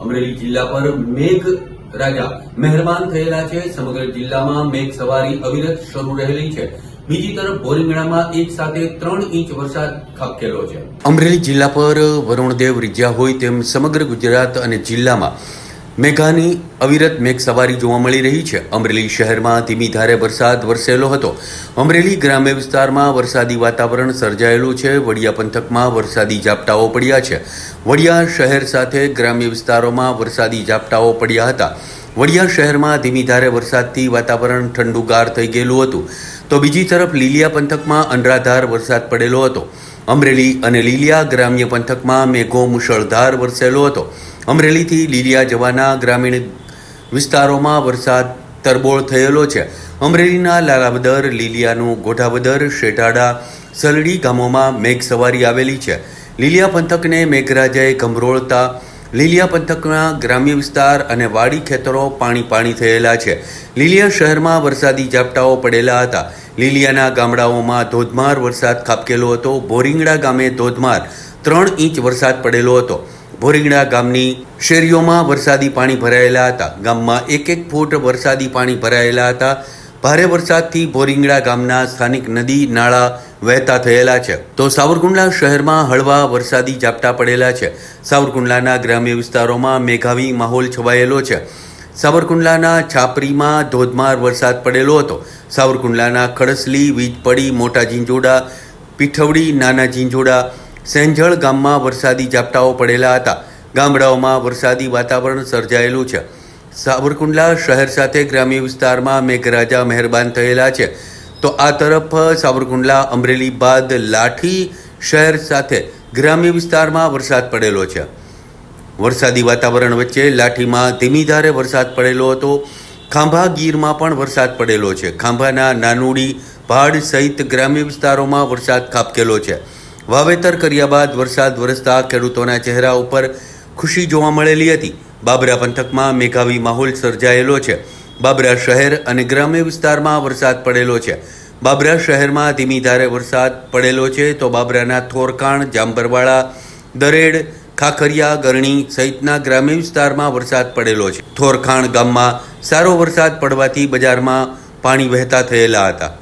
અમરેલી જિલ્લા પર મેઘ રાજા મહેરબાન થયેલા છે. સમગ્ર જિલ્લામાં મેઘ સવારી અવિરત શરૂ રહેલી છે. બીજી તરફ બોરીમેળામાં એક સાથે ત્રણ ઇંચ વરસાદ ખાબકેલો છે. અમરેલી જિલ્લા પર વરુણદેવ રીજ્યા હોય તેમ સમગ્ર ગુજરાત અને જિલ્લામાં મેઘાની અવિરત મેઘ સવારી જોવા મળી રહી છે. અમરેલી શહેરમાં ધીમી ધારે વરસાદ વરસેલો હતો. અમરેલી ગ્રામ્ય વિસ્તારમાં વરસાદી વાતાવરણ સર્જાયેલું છે. વડિયા પંથકમાં વરસાદી ઝાપટાઓ પડ્યા છે. વડિયા શહેર સાથે ગ્રામ્ય વિસ્તારોમાં વરસાદી ઝાપટાઓ પડ્યા હતા. વડિયા શહેરમાં ધીમી ધારે વરસાદથી વાતાવરણ ઠંડુગાર થઈ ગયેલું હતું. તો બીજી તરફ લીલિયા પંથકમાં અનરાધાર વરસાદ પડેલો હતો. અમરેલી અને લીલિયા ગ્રામ્ય પંથકમાં મેઘો મુશળધાર વરસેલો હતો. અમરેલીથી લીલિયા જવાના ગ્રામીણ વિસ્તારોમાં વરસાદ તરબોળ થયેલો છે. અમરેલીના લાલાવદર, લીલિયાનું ગોઠાવદર, શેટાડા, સલડી ગામોમાં મેઘ સવારી આવેલી છે. લીલિયા પંથકને મેઘરાજાએ ગમરોળતા લીલિયા પંથકના ગ્રામ્ય વિસ્તાર અને વાડી ખેતરો પાણી પાણી થયેલા છે. લીલિયા શહેરમાં વરસાદી ઝાપટાઓ પડેલા હતા. લીલિયાના ગામડાઓમાં ધોધમાર વરસાદ ખાબકેલો હતો. બોરિંગડા ગામે ધોધમાર ત્રણ ઇંચ વરસાદ પડેલો હતો. ભોરીંગડા ગામની શેરીઓમાં વરસાદી પાણી ભરાયેલા હતા. ગામમાં એક એક ફૂટ વરસાદી પાણી ભરાયેલા હતા. ભારે વરસાદથી બોરિંગડા ગામના સ્થાનિક નદી, નાળા વહેતા થયેલા છે. તો સાવરકુંડલા શહેરમાં હળવા વરસાદી ઝાપટા પડેલા છે. સાવરકુંડલાના ગ્રામ્ય વિસ્તારોમાં મેઘાવી માહોલ છવાયેલો છે. સાવરકુંડલાના છાપરીમાં ધોધમાર વરસાદ પડેલો હતો. સાવરકુંડલાના ખડસલી વીજપડી મોટા ઝીંઝોડા, પીઠવડી, નાના ઝીંઝોડા, સેંજળ ગામમાં વરસાદી ઝાપટાઓ પડેલા હતા. ગામડાઓમાં વરસાદી વાતાવરણ સર્જાયેલું છે. સાવરકુંડલા શહેર સાથે ગ્રામ્ય વિસ્તારમાં મેઘરાજા મહેરબાન થયેલા છે. તો આ તરફ સાવરકુંડલા અમરેલી બાદ લાઠી શહેર સાથે ગ્રામ્ય વિસ્તારમાં વરસાદ પડેલો છે. વરસાદી વાતાવરણ વચ્ચે લાઠીમાં ધીમી ધારે વરસાદ પડેલો હતો. ખાંભા ગીરમાં પણ વરસાદ પડેલો છે. ખાંભાના નાનુડી પહાડ સહિત ગ્રામ્ય વિસ્તારોમાં વરસાદ ખાબકેલો છે. વાવેતર કર્યા બાદ વરસાદ વરસતા ખેડૂતોના ચહેરા ઉપર ખુશી જોવા મળેલી હતી. બાબરા પંથકમાં મેઘાવી માહોલ સર્જાયેલો છે. બાબરા શહેર અને ગ્રામ્ય વિસ્તારમાં વરસાદ પડેલો છે. બાબરા શહેરમાં ધીમી ધારે વરસાદ પડેલો છે તો બાબરાના થોરકાણ જાંબરવાળા દરેડ, ખાખરિયા, ગરણી સહિતના ગ્રામ્ય વિસ્તારમાં વરસાદ પડેલો છે. થોરખાણ ગામમાં સારો વરસાદ પડવાથી બજારમાં પાણી વહેતા થયેલા હતા.